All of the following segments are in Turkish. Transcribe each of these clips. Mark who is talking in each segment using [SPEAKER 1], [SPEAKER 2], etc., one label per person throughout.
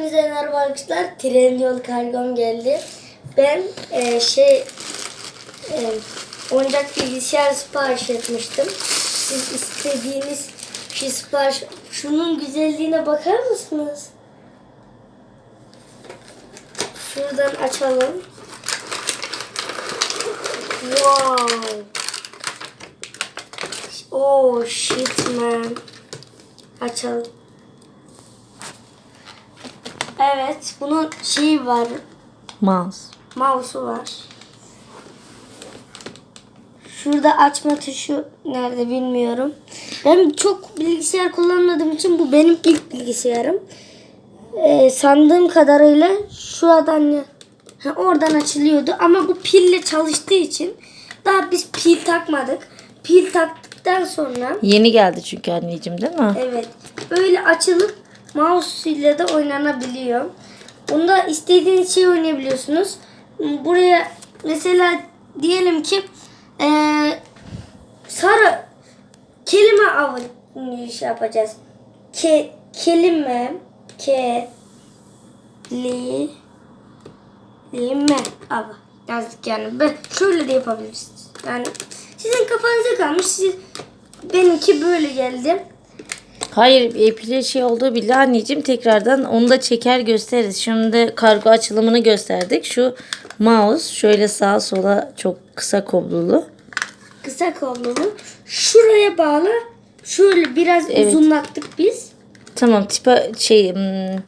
[SPEAKER 1] Hepinize merhaba arkadaşlar. Trendyol kargom geldi. Ben e, şey e, oyuncak bilgisayar sipariş etmiştim. Siz istediğiniz şey sipariş... Şunun güzelliğine bakar mısınız? Şuradan açalım. Wow. Oh shit man. Açalım. Evet, bunun şeyi var,
[SPEAKER 2] Mouse.
[SPEAKER 1] mouse'u var. Şurada açma tuşu nerede bilmiyorum. Ben çok bilgisayar kullanmadığım için bu benim ilk bilgisayarım. Ee, sandığım kadarıyla şuradan ha, oradan açılıyordu ama bu pille çalıştığı için daha biz pil takmadık. Pil taktıktan sonra
[SPEAKER 2] Yeni geldi çünkü anneciğim değil mi?
[SPEAKER 1] Evet. Böyle açılıp mouse ile de oynanabiliyor. Bunda istediğiniz şey oynayabiliyorsunuz. Buraya mesela diyelim ki eee sarı kelime avı şey yapacağız. Ke, kelime ke li lime avı yazdık yani. Ben şöyle de yapabilirsiniz. Yani sizin kafanıza kalmış. Siz, benimki böyle geldi.
[SPEAKER 2] Hayır epile şey olduğu bile anneciğim tekrardan onu da çeker gösteririz. Şimdi kargo açılımını gösterdik. Şu mouse şöyle sağa sola çok kısa koblulu.
[SPEAKER 1] kısa kollulu. Şuraya bağlı. Şöyle biraz
[SPEAKER 2] Evet.
[SPEAKER 1] uzunlattık biz.
[SPEAKER 2] Tamam tipe şey hmm,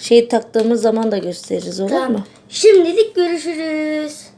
[SPEAKER 2] şey taktığımız zaman da gösteririz olur mu?
[SPEAKER 1] Şimdilik görüşürüz.